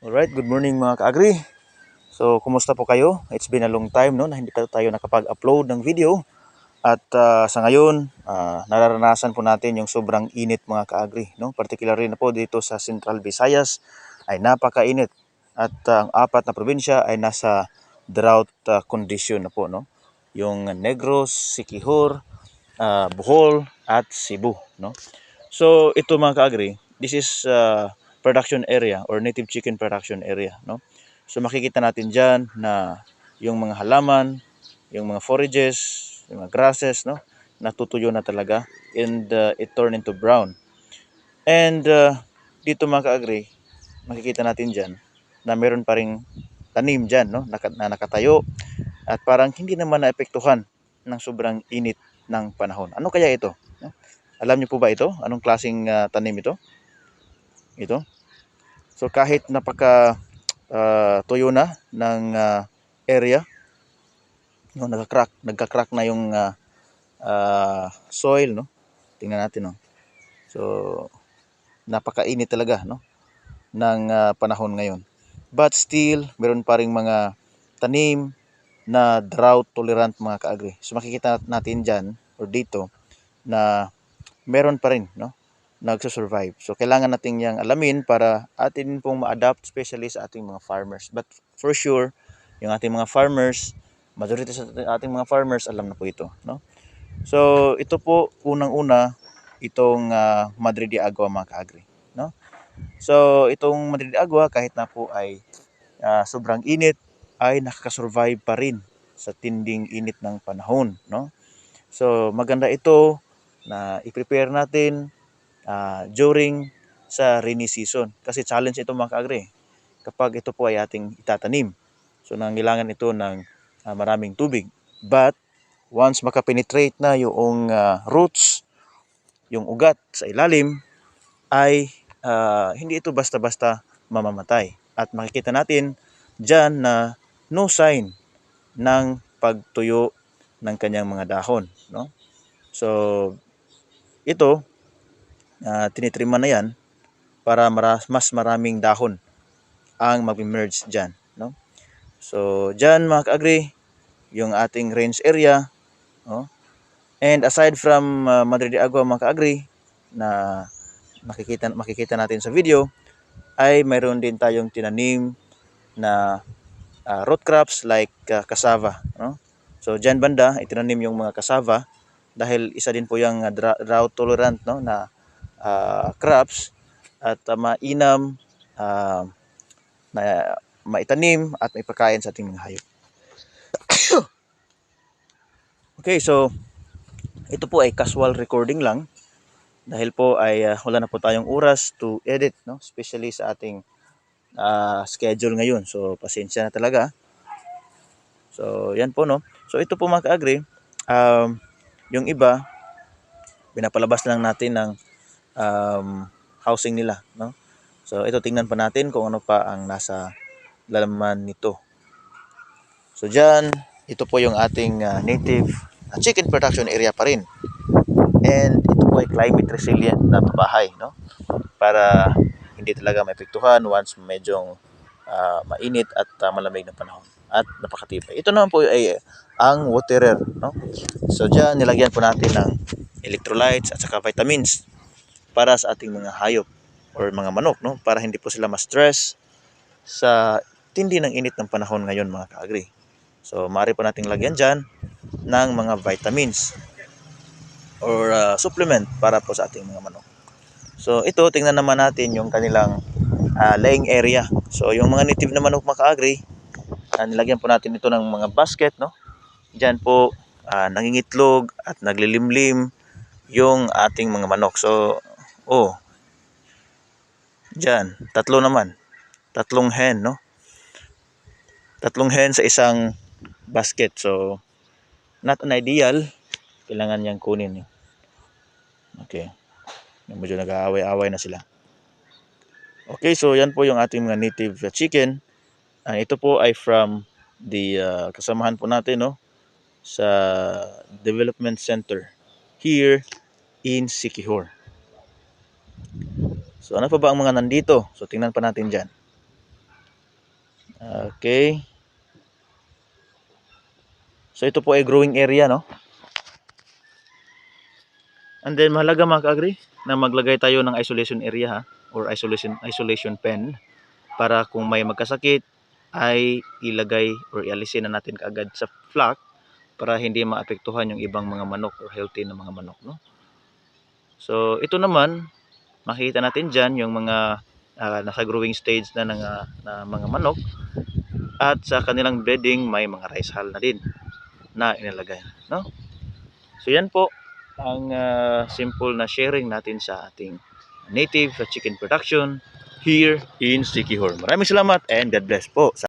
Alright, good morning mga ka-agri. So, kumusta po kayo? It's been a long time no, na hindi tayo nakapag-upload ng video. At ah, sa ngayon, ah, nararanasan po natin yung sobrang init mga ka-agri. No? Particularly na po dito sa Central Visayas ay napakainit. At ah, ang apat na probinsya ay nasa drought ah, condition na po. No? Yung Negros, Siquijor, ah, Bohol at Cebu. No? So ito mga ka-agri, this is uh, production area or native chicken production area. No? So makikita natin dyan na yung mga halaman, yung mga forages, yung mga grasses, no? natutuyo na talaga and uh, it turn into brown. And uh, dito mga ka-agri, makikita natin dyan na meron pa ring tanim dyan no? Naka, na nakatayo at parang hindi naman naepektuhan ng sobrang init ng panahon. Ano kaya ito? Alam niyo po ba ito? Anong klaseng ah, tanim ito? Ito. So kahit napaka ah, tuyo na ng ah, area, no, nagka-crack, nagka-crack na yung ah, ah, soil, no? Tingnan natin, no. So napakainit talaga, no, ng ah, panahon ngayon. But still, meron pa ring mga tanim na drought tolerant mga kaagri. So makikita natin diyan or dito na meron pa rin, no? Nagsusurvive. So, kailangan natin yang alamin para atin pong ma-adapt especially sa ating mga farmers. But for sure, yung ating mga farmers, majority sa ating mga farmers, alam na po ito. No? So, ito po, unang-una, itong uh, Madrid de Agua mga kaagri. No? So, itong Madrid de Agua, kahit na po ay ah, sobrang init, ay nakakasurvive pa rin sa tinding init ng panahon. No? So, maganda ito na i-prepare natin ah, during sa rainy season. Kasi challenge ito mga kaagri. Kapag ito po ay ating itatanim. So nangailangan ito ng ah, maraming tubig. But once makapenetrate na yung ah, roots, yung ugat sa ilalim, ay ah, hindi ito basta-basta mamamatay. At makikita natin dyan na no sign ng pagtuyo ng kanyang mga dahon. No? So, ito, uh, na yan para mara- mas maraming dahon ang mag-emerge dyan. No? So, dyan mga ka-agri, yung ating range area. No? And aside from uh, Madre de Agua mga ka-agri, na makikita, makikita natin sa video, ay mayroon din tayong tinanim na uh, root crops like uh, cassava. No? So, dyan banda, itinanim yung mga cassava dahil isa din po yung uh, drought tolerant no, na uh, crops at uh, mainam uh, na maitanim at may pagkain sa ating mga hayop. okay, so ito po ay casual recording lang dahil po ay uh, wala na po tayong oras to edit, no? especially sa ating uh, schedule ngayon. So, pasensya na talaga. So, yan po, no? So, ito po mga ka-agri, um, yung iba, pinapalabas lang natin ng um, housing nila. No? So ito tingnan pa natin kung ano pa ang nasa lalaman nito. So dyan, ito po yung ating uh, native uh, chicken production area pa rin. And ito po ay climate resilient na bahay. No? Para hindi talaga maepektuhan once medyo uh, mainit at uh, malamig na panahon at napakatibay. Ito naman po ay ang waterer, no? So diyan nilagyan po natin ng electrolytes at saka vitamins para sa ating mga hayop or mga manok no para hindi po sila ma-stress sa tindi ng init ng panahon ngayon mga kaagri. So maaari po nating lagyan diyan ng mga vitamins or uh, supplement para po sa ating mga manok. So ito tingnan naman natin yung kanilang uh, laying area. So yung mga native na manok mga kaagri, uh, nilagyan po natin ito ng mga basket no. Diyan po uh, nangingitlog at naglilimlim yung ating mga manok. So Oh. Diyan, tatlo naman. Tatlong hen, no? Tatlong hen sa isang basket. So, not an ideal. Kailangan niyang kunin. Okay. Medyo nag-aaway-aaway na sila. Okay, so yan po yung ating mga native chicken. Uh, ito po ay from the uh, kasamahan po natin, no? Sa Development Center here in Sikihor. So ano pa ba ang mga nandito? So tingnan pa natin dyan. Okay. So ito po ay growing area, no? And then mahalaga mga ka-agri na maglagay tayo ng isolation area ha or isolation isolation pen para kung may magkasakit ay ilagay or ialisin na natin kaagad sa flock para hindi maapektuhan yung ibang mga manok or healthy na mga manok, no? So ito naman makikita natin diyan yung mga ah, nasa growing stage na, ng, ah, na mga manok at sa kanilang bedding may mga rice hull na din na inilagay, no? So yan po ang ah, simple na sharing natin sa ating native chicken production here in Sikihor. Maraming salamat and God bless po.